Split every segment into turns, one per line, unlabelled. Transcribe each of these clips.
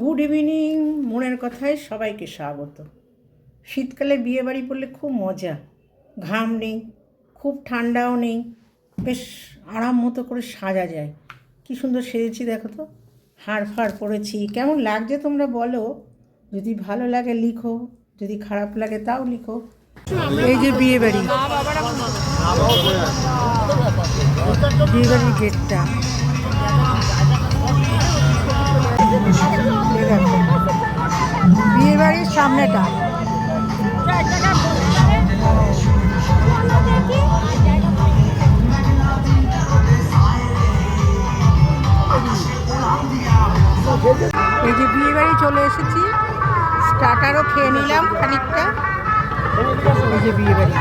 Good evening মনের কথায় সবাইকে স্বাগত। শীতকালে বিয়ে বাড়ি পড়লে খুব মজা। ঘাম নেই, খুব ঠান্ডাও নেই, বেশ আরাম মতো করে সাজা যায়। কি সুন্দর সেজেছি দেখো তো। হাড় ফাড় পরেছি। কেমন লাগছে তোমরা বলো? যদি ভালো লাগে লিখো, যদি খারাপ লাগে তাও লিখো। এই যে বিয়ে বাড়ি। বিয়ে বাড়ির গেটটা বিয়ে বাড়ির সামনেটা। এই যে বিয়ে বাড়ি চলে এসেছি স্টার্টারও খেয়ে নিলাম খানিকটা। এই যে বিয়ে বাড়ি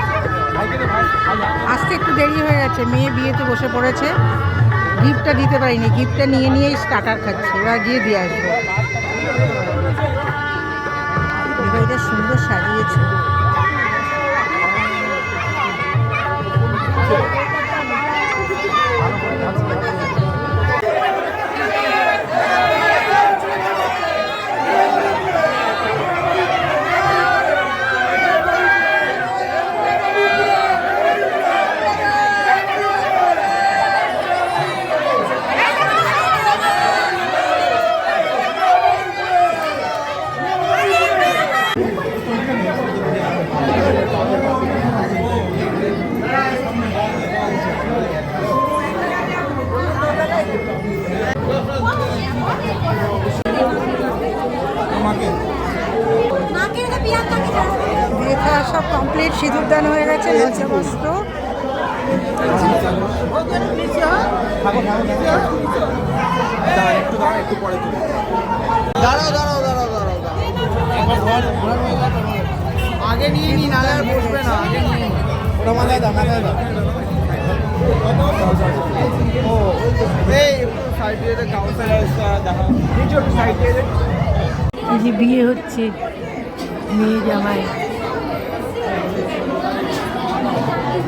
আসতে একটু দেরি হয়ে গেছে, মেয়ে বিয়েতে বসে পড়েছে। গিফটটা দিতে পারিনি গিফটটা নিয়ে নিয়েই স্টার্টার খাচ্ছি। এবার গিয়ে দিয়ে আসব। খাওয়া সব কমপ্লিট সিঁদুর দান হয়ে গেছে লজ্জা বস্ত্র
দাঁড়াও আগে নিয়ে নি নালে আর বসবে না আগে নিয়ে ওটা মাথায় দাও মাথায় দাও। ও এই সাইডে এটা দেখা। নিচে সাইডে
এই যে বিয়ে হচ্ছে মেয়ে জামাই।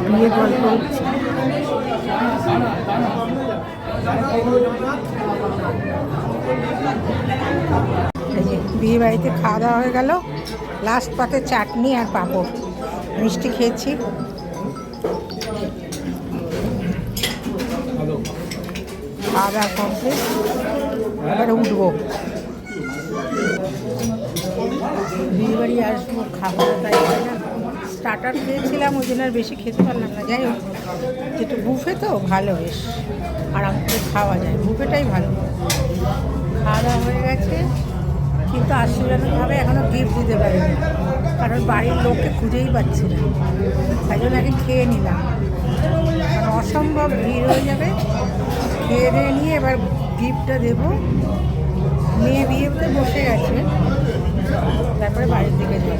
বিয়ে গল্প হচ্ছে। বিয়ে বাড়িতে খাওয়া দাওয়া হয়ে গেল। লাস্ট পাতে চাটনি আর পাঁপড়। মিষ্টি খেয়েছি। খাওয়া দাওয়া কমপ্লিট এবারে উঠবো। বিয়ে বাড়ি আসব খাব তাই না। স্টার্টার খেয়েছিলাম, ওই জন্য আর বেশি খেতে পারলাম না। যাই হোক, যেহেতু বুফে তো, ভালো বেশ। আরাম করে খাওয়া যায়। বুফেটাই ভালো। খাওয়া দাওয়া হয়ে গেছে। কিন্তু আশ্চর্যজনকভাবে এখনও গিফট দিতে পারিনি। কারণ বাড়ির লোককে খুঁজেই পাচ্ছি না। তাই জন্য আগে খেয়ে নিলাম। কারণ অসম্ভব ভিড় হয়ে যাবে। খেয়ে দিয়ে নিয়ে এবার গিফটটা দেবো। মেয়ে বিয়েতে বসে গেছে। তারপরে বাড়ির দিকে যাব।